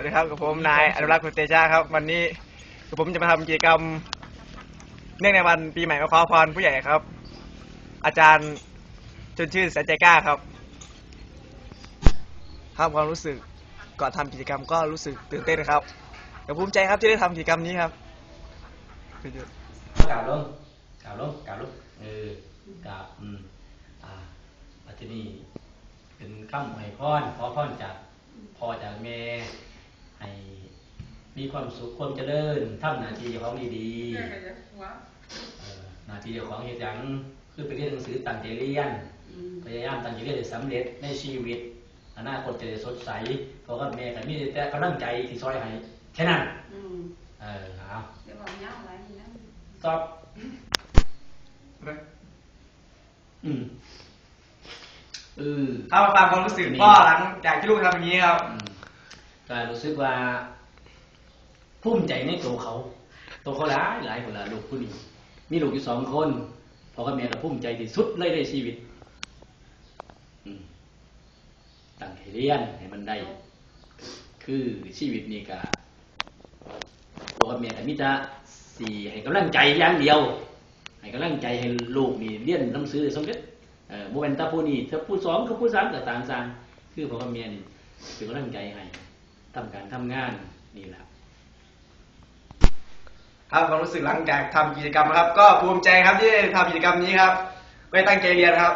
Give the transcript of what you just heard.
สวัสดีครับกับผมนายอนุรักษ์คุณเตชะครับ วันนี้กับผมจะมาทำกิจกรรม เนื่องในวันปีใหม่มาขอพรผู้ใหญ่ครับ อาจารย์ชนชื่นแสนใจกล้าครับครับความรู้สึกก่อนทำกิจกรรมก็รู้สึกตื่นเต้นครับแต่ภูมิใจครับที่ได้ทำกิจกรรมนี้ครับกล่าวลงกล่าวลงกล่าวลงเออกล่าวอืมอ่าปัจจุบันเป็นคำให้พรขอพรจากพ่อจากแม่ให้ มีความสุขความเจริญทำหน้าที่ของดีๆเอ่อหน้าที่เจ้าของเหตุยังคือไปเรียนหนังสือตั้งใจเรียนพยายามตั้งใจเรียนให้สำเร็จในชีวิตอนาคตจะได้สดใสเพราะว่าแม่ก็มีแต่กำลังใจที่ซอยให้แค่นั้นอืมเออเอาเดี๋ยวบอกเงาไว้นี่นะตอบอืมเออถ้ามาฟังความรู้สึกพ่อหลังจากที่ลูกทำอย่างนี้ครับอืมก็รู้สึกว่า ภูมิใจในตัวเขา ตัวเขาหลายหลายคนละลูกผู้นี้มีลูกอยู่สองคนพอกับแม่ก็ภูมิใจที่สุดเลยในชีวิตตั้งใจเรียนให้มันได้ คือชีวิตนี่ก็พอกับแม่ก็มิจะสี่ให้กำลังใจอย่างเดียวให้กำลังใจให้ลูกนี่เรียนหนังสือสำเร็จเออโมเป็นตาผู้นี่ถ้าผู้สองกับผู้สามก็ตามสางคือพอกับแม่นี่เป็นกำลังใจให้ทำการทำงานนี่แหละ ครับความรู้สึกหลังจากทำกิจกรรมนะครับ ก็ภูมิใจครับที่ได้ทำกิจกรรมนี้ครับไม่ตั้งใจเรียนครับ